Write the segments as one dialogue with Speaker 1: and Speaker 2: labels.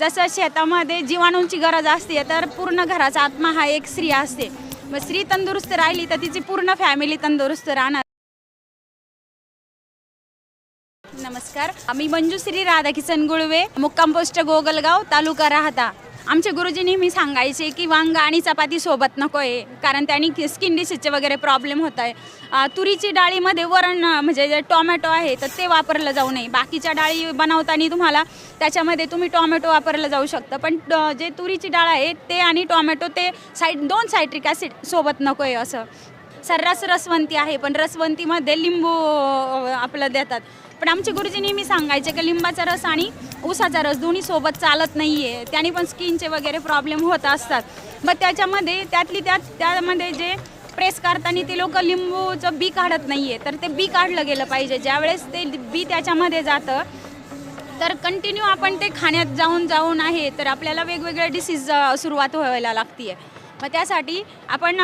Speaker 1: जसं शेतामध्ये जीवाणूंची गरज असते तर पूर्ण घराचा आत्मा हा एक स्त्री असते. मग स्त्री तंदुरुस्त राहिली तर तिची पूर्ण फॅमिली तंदुरुस्त राहणार. नमस्कार. आम्ही मंजुश्री राधाकिसन गुळवे मुक्काम पोस्ट गोगलगाव तालुका राहता. आमचे गुरुजी नेहमी सांगायचे की वांग आणि चपाती सोबत नको आहे कारण त्यांनी स्किन डिसीजचे वगैरे प्रॉब्लेम होत आहे. तुरीची डाळीमध्ये वरण म्हणजे जे टॉमॅटो आहे तर ते वापरलं जाऊ नये. बाकीच्या डाळी बनवताना तुम्हाला त्याच्यामध्ये तुम्ही टॉमॅटो वापरलं जाऊ शकतं. पण जे तुरीची डाळ आहे ते आणि टॉमॅटो ते साईड दोन सायट्रिक ॲसिड सोबत नको आहे असं. सर्रास रसवंती आहे पण रसवंतीमध्ये लिंबू आपलं देतात. पण आमचे गुरुजी नेहमी सांगायचे की लिंबाचा रस आणि ऊसाचा रस दोन्ही सोबत चालत नाही आहे त्याने पण स्किनचे वगैरे प्रॉब्लेम होत असतात. मग त्याच्यामध्ये त्यातली त्यात त्यामध्ये जे प्रेस करताना ते लोक लिंबूचं बी काढत नाही आहे तर ते बी काढलं गेलं पाहिजे. ज्यावेळेस ते बी त्याच्यामध्ये जातं तर कंटिन्यू आपण ते खाण्यात जाऊन जाऊन आहे. तर आपल्याला वेगवेगळ्या डिसीज सुरुवात व्हायला लागते आहे मग त्यासाठी आपण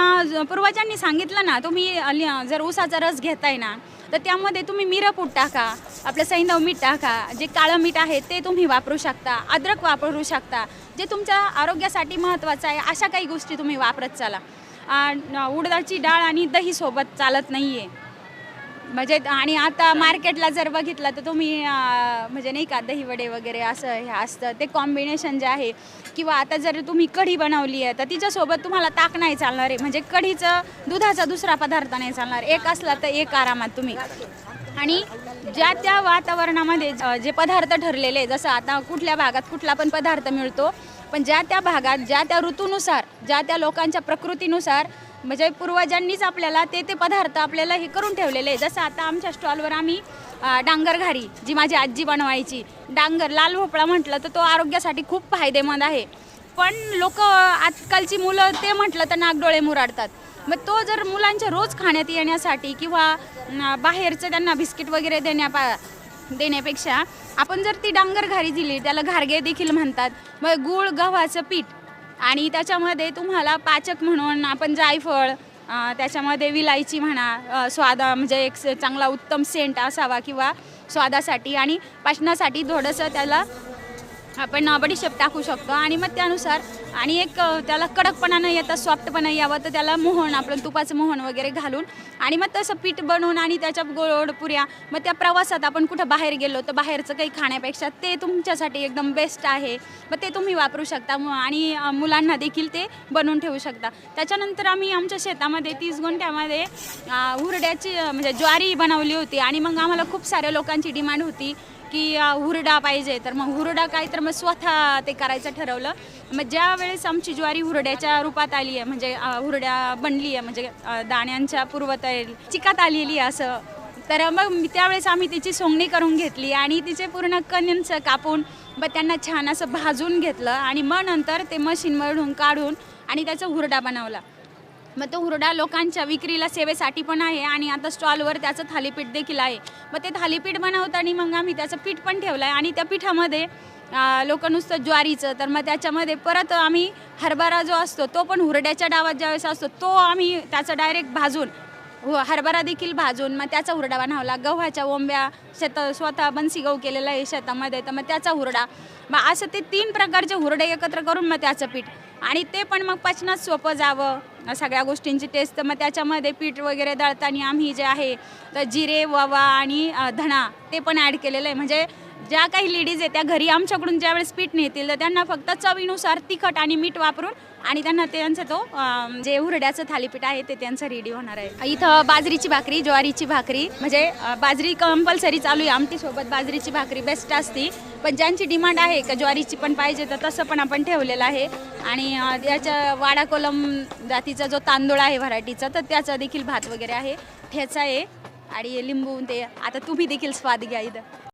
Speaker 1: पूर्वजांनी सांगितलं ना तुम्ही जर ऊसाचा रस घेताय ना तर त्यामध्ये तुम्ही मिरपूड टाका आपलं सैंधव मीठ टाका जे काळं मीठ आहे ते तुम्ही वापरू शकता अद्रक वापरू शकता जे तुमच्या आरोग्यासाठी महत्त्वाचं आहे अशा काही गोष्टी तुम्ही वापरत चाला. उडदाची डाळ आणि दही सोबत चालत नाही आहे म्हणजे आणि आता मार्केटला जर बघितलं तर तुम्ही म्हणजे नाही का दहीवडे वगैरे असं हे असतं ते कॉम्बिनेशन जे आहे किंवा आता जर तुम्ही कढी बनवली आहे तर तिच्यासोबत तुम्हाला ताक नाही चालणार आहे. म्हणजे कढीचं दुधाचा दुसरा पदार्थ नाही चालणार. एक असला तर एक आरामात तुम्ही. आणि ज्या त्या वातावरणामध्ये ज- जे पदार्थ ठरलेले जसं आता कुठल्या भागात कुठला पण पदार्थ मिळतो पण ज्या त्या भागात ज्या त्या ऋतूनुसार ज्या त्या लोकांच्या प्रकृतीनुसार म्हणजे पूर्वजांनीच आपल्याला ते ते पदार्थ आपल्याला हे करून ठेवलेले आहे जसं आता आमच्या स्टॉलवर आम्ही डांगरघारी डांगर घारी जी माझी आजी बनवायची. डांगर लाल भोपळा म्हटलं तर तो आरोग्यासाठी खूप फायदेमंद आहे. पण लोक आजकालची मुलं ते म्हटलं तर नागडोळे मुराडतात. मग तो जर मुलांच्या रोज खाण्यात येण्यासाठी किंवा बाहेरचं त्यांना बिस्किट वगैरे देण्यापा देण्यापेक्षा आपण जर ती डांगर घारी दिली त्याला घारगे देखील म्हणतात. मग गूळ गव्हाचं पीठ आणि त्याच्यामध्ये तुम्हाला पाचक म्हणून आपण जायफळ त्याच्यामध्ये विलायची म्हणा स्वादा म्हणजे एक स- चांगला उत्तम सेंट असावा किंवा स्वादासाठी आणि पाचनासाठी थोडंसं त्याला आपण बडीशेप टाकू शकतो. आणि मग त्यानुसार आणि एक त्याला कडकपणा न येता सॉफ्टपणा यावं तर त्याला मोहन आपण तुपाचं मोहन वगैरे घालून. आणि मग तसं पीठ बनवून आणि त्याच्या गोडपुऱ्या मग त्या प्रवासात आपण कुठं बाहेर गेलो तर बाहेरचं काही खाण्यापेक्षा ते तुमच्यासाठी एकदम बेस्ट आहे. मग ते तुम्ही वापरू शकता. आणि मुलांना देखील ते बनवून ठेवू शकता. त्याच्यानंतर आम्ही आमच्या शेतामध्ये तीस गुंठ्यामध्ये हुरड्याची म्हणजे ज्वारी बनवली होती. आणि मग आम्हाला खूप साऱ्या लोकांची डिमांड होती की हुरडा पाहिजे. तर मग हुरडा काय तर मग स्वतः ते करायचं ठरवलं. मग ज्या वेळेस आमची ज्वारी हुरड्याच्या रूपात आली आहे म्हणजे हुरड्या बनली आहे म्हणजे दाण्यांच्या पूर्वतयारी चिकात आलेली आहे असं तर मग त्यावेळेस आम्ही तिची सोंगणी करून घेतली आणि तिचे पूर्ण कणींचं कापून मग त्यांना छान असं भाजून घेतलं आणि मग नंतर ते मशीनमधून काढून आणि त्याचा हुरडा बनवला. मग तो हुरडा लोकांच्या विक्रीला सेवेसाठी पण आहे आणि आता स्टॉलवर त्याचं थालीपीठ देखील आहे. मग ते थालीपीठ बनवताना मग आम्ही त्याचं पीठ पण ठेवलं आहे आणि त्या पिठामध्ये लोक नुसतं ज्वारीचं तर मग त्याच्यामध्ये परत आम्ही हरभरा जो असतो तो पण हुरड्याच्या डावात ज्यावेळेस असतो तो आम्ही त्याचं डायरेक्ट भाजून हरभरा देखील भाजून मग त्याचा हुरडा बनवला. गव्हाच्या ओंब्या शेत स्वतः बनसी गहू केलेला आहे शेतामध्ये तर मग त्याचा हुरडा. मग असं ते तीन प्रकारचे हुरडे एकत्र करून मग त्याचं पीठ. आणि ते पण मग पचनात सोपं जावं सगळ्या गोष्टींची टेस्ट तर मग त्याच्यामध्ये पीठ वगैरे दळताना आम्ही जे आहे तर जिरे ववा आणि धणा ते पण ॲड केलेलं आहे. म्हणजे ज्या काही लेडीज आहेत त्या घरी आमच्याकडून ज्यावेळेस पीठ नेतील तर त्यांना फक्त चवीनुसार तिखट आणि मीठ वापरून आणि त्यांना त्यांचा तो अं, जे हुरड्याचं थालीपीठ आहे ते त्यांचं रेडी होणार आहे. इथं बाजरीची भाकरी ज्वारीची भाकरी म्हणजे अं, बाजरी कंपल्सरी चालू आहे. आमटीसोबत बाजरीची भाकरी बेस्ट असती. पण ज्यांची डिमांड आहे का ज्वारीची पण पाहिजे तर तसं पण आपण ठेवलेलं आहे. आणि अं, याच्या वाडा कोलम जातीचा जो तांदूळ आहे व्हरायटीचा तर त्याचा देखील भात वगैरे आहे. ठेचा आहे. आणि लिंबू ते आता तुम्ही देखील स्वाद घ्या इथं.